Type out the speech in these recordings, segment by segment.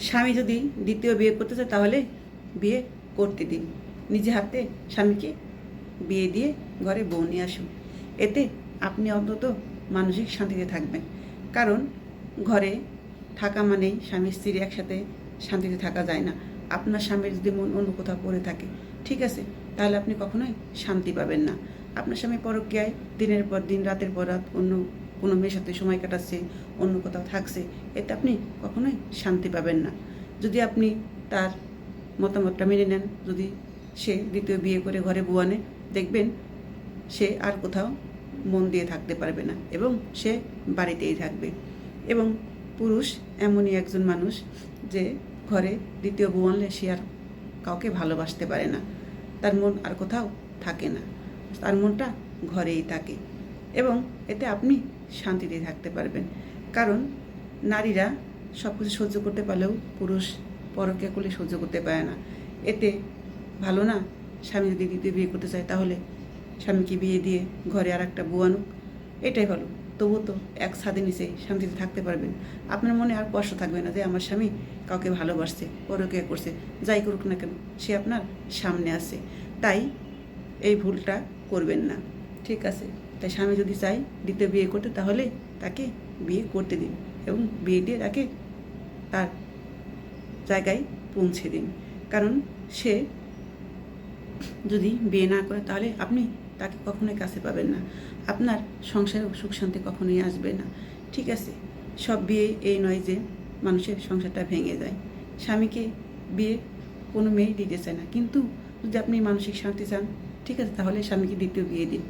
স্বামী যদি দ্বিতীয় বিয়ে করতে চায়, তাহলে বিয়ে করতে দিন। নিজে হাতে স্বামীকে বিয়ে দিয়ে ঘরে বউ নিয়ে আসুন। এতে আপনি অন্তত মানসিক শান্তিতে থাকবেন। কারণ ঘরে থাকা মানেই স্বামী স্ত্রী একসাথে শান্তিতে থাকা যায় না। আপনার স্বামীর যদি মন অন্য কোথাও পড়ে থাকে, ঠিক আছে, তাহলে আপনি কখনোই শান্তি পাবেন না। আপনার স্বামী পরকীয়ায় দিনের পর দিন, রাতের পর রাত অন্য কোনো মেয়ের সাথে সময় কাটাচ্ছে, অন্য কোথাও থাকছে, এতে আপনি কখনোই শান্তি পাবেন না। যদি আপনি তার মতামতটা মেনে নেন, যদি সে দ্বিতীয় বিয়ে করে ঘরে বউ আনে, দেখবেন সে আর কোথাও মন দিয়ে থাকতে পারবে না এবং সে বাড়িতেই থাকবে। এবং পুরুষ এমনই একজন মানুষ যে ঘরে দ্বিতীয় বউ আনলে সে আর কাউকে ভালোবাসতে পারে না। তার মন আর কোথাও থাকে না। তার মনটা ঘরেই থাকে। এবং এতে আপনি শান্তিতে থাকতে পারবেন। কারণ নারীরা সব কিছু সহ্য করতে পারলেও পুরুষ পরকে করলে সহ্য করতে পারে না। এতে ভালো না, স্বামী যদি দ্বিতীয় বিয়ে করতে চায় তাহলে স্বামীকে বিয়ে দিয়ে ঘরে আর একটা বউ আনুক, এটাই ভালো। তবুও তো এক ছাদের নিচে শান্তিতে থাকতে পারবেন। আপনার মনে আর কষ্ট থাকবে না যে আমার স্বামী কাউকে ভালোবাসছে পরকে করছে, যাই করুক না কেন, সে আপনার সামনে আছে। তাই এই ভুলটা করবেন না। ঠিক আছে? তাই স্বামী যদি চাই দ্বিতীয় বিয়ে করতে, তাহলে তাকে বিয়ে করতে দিন এবং বিয়ে দিয়ে তাকে তার জায়গায় পৌঁছে দিন। কারণ সে যদি বিয়ে না করে, তাহলে আপনি তাকে কখনোই কাছে পাবেন না। আপনার সংসারে সুখ শান্তি কখনোই আসবে না। ঠিক আছে, সব বিয়ে এই নয় যে মানুষের সংসারটা ভেঙে যায়। স্বামীকে বিয়ে কোনো মেয়েই দিতে চায় না। কিন্তু যদি আপনি মানসিক শান্তি চান, ঠিক আছে, তাহলে স্বামীকে দ্বিতীয় বিয়ে দিন।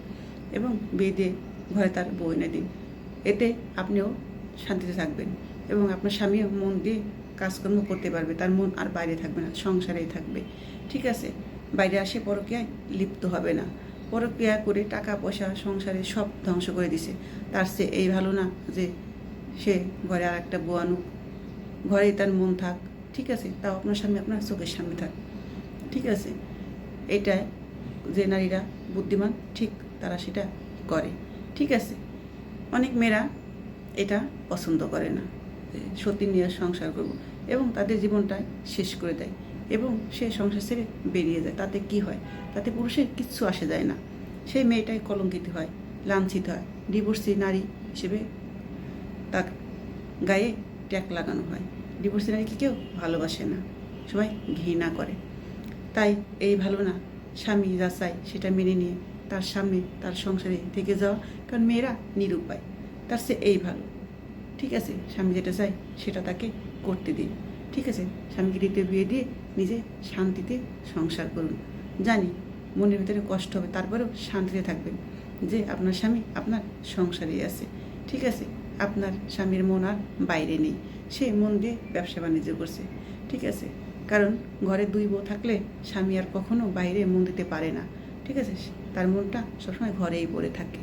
এবং দিয়ে ঘরে তার বউ এনে দিন। এতে আপনিও শান্তিতে থাকবেন এবং আপনার স্বামীও মন দিয়ে কাজকর্ম করতে পারবে। তার মন আর বাইরে থাকবে না, সংসারেই থাকবে। ঠিক আছে? বাইরে আসে পরকীয়ায় লিপ্ত হবে না। পরক্রিয়া করে টাকা, পয়সা, সংসারে সব ধ্বংস করে দিছে। তার সে এই ভালো না যে সে ঘরে আর একটা বউ আনুক। ঘরেই তার মন থাক। ঠিক আছে? তাও আপনার সামনে আপনার চোখের সামনে থাক। ঠিক আছে? এটা যে নারীরা বুদ্ধিমান, ঠিক তারা সেটা করে। ঠিক আছে? অনেক মেয়েরা এটা পছন্দ করে না। যে সত্যি নিয়ে সংসার করব এবং তাদের জীবনটা শেষ করে দেয় এবং সে সংসার ছেড়ে বেরিয়ে যায়। তাতে কি হয়? তাতে পুরুষের কিচ্ছু আসে যায় না। সেই মেয়েটাই কলঙ্কিত হয়, লাঞ্ছিত হয়। ডিভোর্সি নারী হিসেবে তার গায়ে ট্যাগ লাগানো হয়। ডিভোর্সি নারীকে কেউ ভালোবাসে না। সবাই ঘৃণা করে। তাই এই ভালো না স্বামী যা চায় সেটা মেনে নিয়ে তার সামনে তার সংসারে থেকে যাওয়া, কারণ মেয়েরা নিরুপায়। তার সে এই ভালো। ঠিক আছে, স্বামী যেটা চায় সেটা তাকে করতে দিন। ঠিক আছে, স্বামীকে দ্বিতীয় বিয়ে দিয়ে নিজে শান্তিতে সংসার করুন। জানি মনের ভিতরে কষ্ট হবে, তারপরেও শান্তিতে থাকবেন যে আপনার স্বামী আপনার সংসারেই আছে। ঠিক আছে, আপনার স্বামীর মন আর বাইরে নেই। সে মন দিয়ে ব্যবসা বাণিজ্য করছে। ঠিক আছে, কারণ ঘরে দুই বউ থাকলে স্বামী আর কখনো বাইরে মন দিতে পারে না। ঠিক আছে? তার মনটা সবসময় ঘরেই পড়ে থাকে।